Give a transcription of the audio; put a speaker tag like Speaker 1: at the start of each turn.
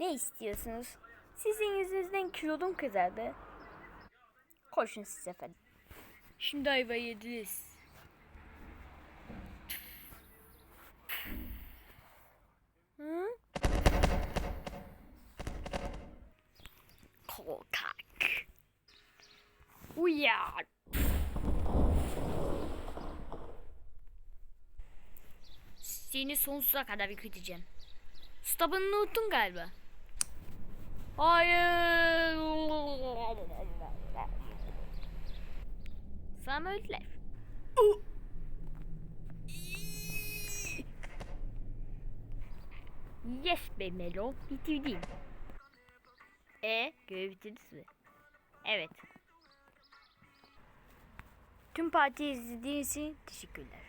Speaker 1: Ne istiyorsunuz? Sizin yüzünüzden kilodum kızardı. Koşun siz efendim.
Speaker 2: Şimdi ayva yediniz.
Speaker 1: Hı?
Speaker 2: Korkak. Uyan. Seni sonsuza kadar ürküteceğim. Stop'ını unuttun galiba. Hayır. Sana öldüler. Yes be Melo. Bitirdim. E görev bitirdiniz mi? Evet. Tüm parti izlediğiniz için teşekkürler.